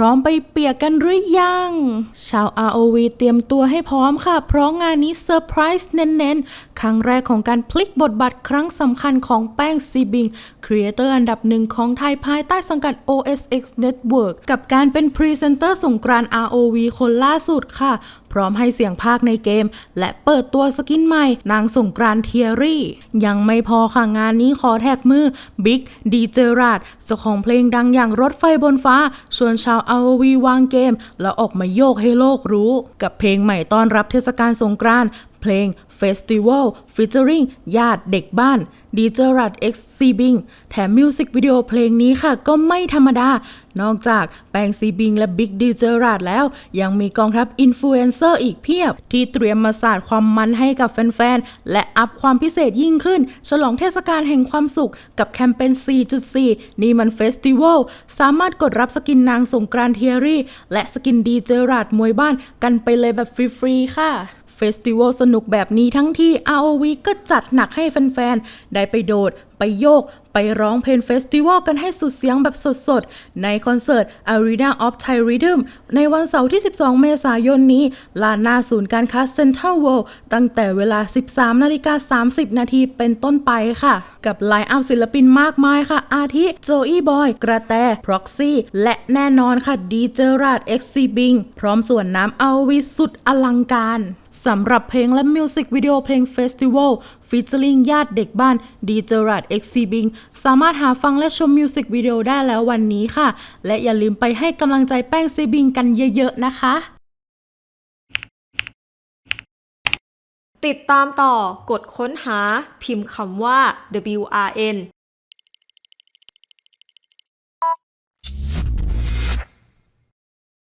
ร้อมไปเปียกกันหรือยัง ชาว ROV เตรียมตัวให้พร้อมค่ะ เพราะงานนี้เซอร์ไพรส์เน้นๆ ครั้งแรกของการพลิกบทบาทครั้งสำคัญของแป้งซีบิง ครีเอเตอร์อันดับหนึ่งของไทยภายใต้สังกัด OSX Network กับการเป็นพรีเซนเตอร์สงกราน ROV คนล่าสุดค่ะ พร้อมให้เสียงภาคในเกม และเปิดตัวสกินใหม่ นางสงกรานเทียรี่ ยังไม่พอค่ะงานนี้ขอแท็กมือบิ๊กดีเจอราดเจ้าของเพลงดังอย่างรถไฟบนฟ้า ชวนชาว ROV วางเกม แล้วออกมาโยกให้โลกรู้ กับเพลงใหม่ต้อนรับเทศกาลสงกรานต์ เพลง Festival Featuring ญาติเด็กบ้านดีเจอรัด X C Bing แถมมิวสิกวิดีโอเพลงนี้ค่ะ ก็ไม่ธรรมดา นอกจากแปงซีบิงและบิ๊กดีเจอรัดแล้ว ยังมีกองทัพอินฟลูเอนเซอร์อีกเพียบ ที่เตรียมมาสาดความมันให้กับแฟน ๆ และอัพความพิเศษยิ่งขึ้น ฉลองเทศกาลแห่งความสุข กับแคมเปญ 4.4 นี่มันเฟสติวัลสามารถกดรับสกินนางสงกรานเทียรี่ และสกินดีเจอรัดมวยบ้านกันไปเลยแบบฟรี ๆ ค่ะ เฟสติวัลสนุกแบบนี้ทั้งที่ ROV ก็จัดหนักให้แฟน ๆ ได้ไปโดด ไปโยก ไปร้องเพลงเฟสติวัลกันให้สุดเสียงแบบสดๆ ในคอนเสิร์ต Arena of Thai Rhythm ในวันเสาร์ที่ 12 เมษายนนี้ ลานหน้าศูนย์การค้า Central World ตั้งแต่เวลา 13 นาฬิกา 30 นาทีเป็นต้นไปค่ะ กับไลน์อัพศิลปินมากมายค่ะ อาทิโจอี้บอย กระแต Proxy และแน่นอนค่ะดีเจอราด X C Bing พร้อมส่วนน้ำเอาวิสุดอลังการสำหรับเพลงและมิวสิกวิดีโอเพลงเฟสติวัลฟีเจอริงญาติเด็กบ้านดีเจอรัด X C Bing สามารถหาฟังและชมมิวสิกวิดีโอได้แล้ววันนี้ค่ะ และอย่าลืมไปให้กำลังใจแป้งซีบิงกันเยอะๆนะคะ ติดตามต่อกดค้นหาพิมพ์คำว่า WRN